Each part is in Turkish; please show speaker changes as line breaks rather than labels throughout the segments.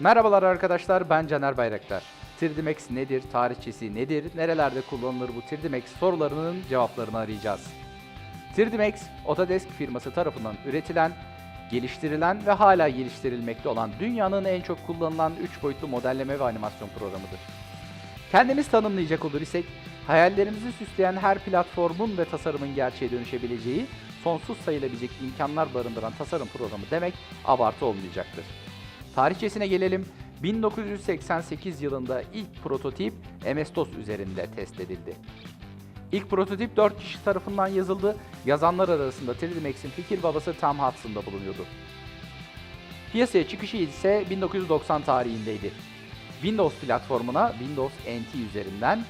Merhabalar arkadaşlar ben Caner Bayraktar. 3D Max nedir, tarihçesi nedir, nerelerde kullanılır bu 3D Max sorularının cevaplarını arayacağız. 3D Max, Autodesk firması tarafından üretilen, geliştirilen ve hala geliştirilmekte olan dünyanın en çok kullanılan 3 boyutlu modelleme ve animasyon programıdır. Kendimiz tanımlayacak olur isek, hayallerimizi süsleyen her platformun ve tasarımın gerçeğe dönüşebileceği, sonsuz sayılabilecek imkanlar barındıran tasarım programı demek abartı olmayacaktır. Tarihçesine gelelim. 1988 yılında ilk prototip MS-DOS üzerinde test edildi. İlk prototip 4 kişi tarafından yazıldı. Yazanlar arasında 3D Max'in fikir babası Tom Hudson da bulunuyordu. Piyasaya çıkışı ise 1990 tarihindeydi. Windows platformuna Windows NT üzerinden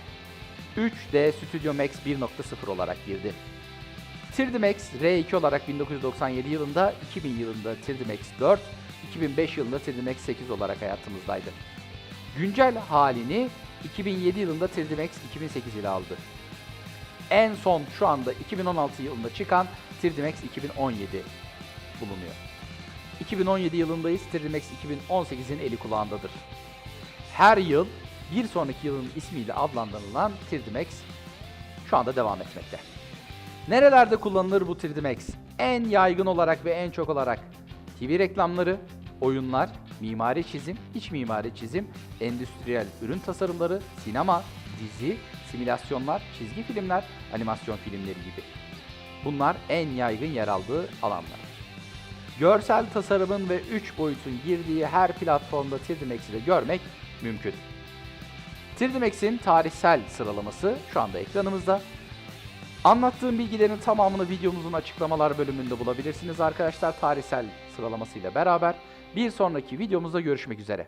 3D Studio Max 1.0 olarak girdi. 3D Max R2 olarak 1997 yılında, 2000 yılında 3D Max 4, 2005 yılında 3D Max 8 olarak hayatımızdaydı. Güncel halini 2007 yılında 3D Max 2008 ile aldı. En son şu anda 2016 yılında çıkan 3D Max 2017 bulunuyor. 2017 yılındayız, 3D Max 2018'in eli kulağındadır. Her yıl bir sonraki yılın ismiyle adlandırılan 3D Max şu anda devam etmekte. Nerelerde kullanılır bu 3D Max? En yaygın olarak ve en çok olarak TV reklamları, oyunlar, mimari çizim, iç mimari çizim, endüstriyel ürün tasarımları, sinema, dizi, simülasyonlar, çizgi filmler, animasyon filmleri gibi. Bunlar en yaygın yer aldığı alanlar. Görsel tasarımın ve 3 boyutun girdiği her platformda 3D Max'i de görmek mümkün. 3D Max'in tarihsel sıralaması şu anda ekranımızda. Anlattığım bilgilerin tamamını videomuzun açıklamalar bölümünde bulabilirsiniz arkadaşlar tarihsel sıralamasıyla beraber. Bir sonraki videomuzda görüşmek üzere.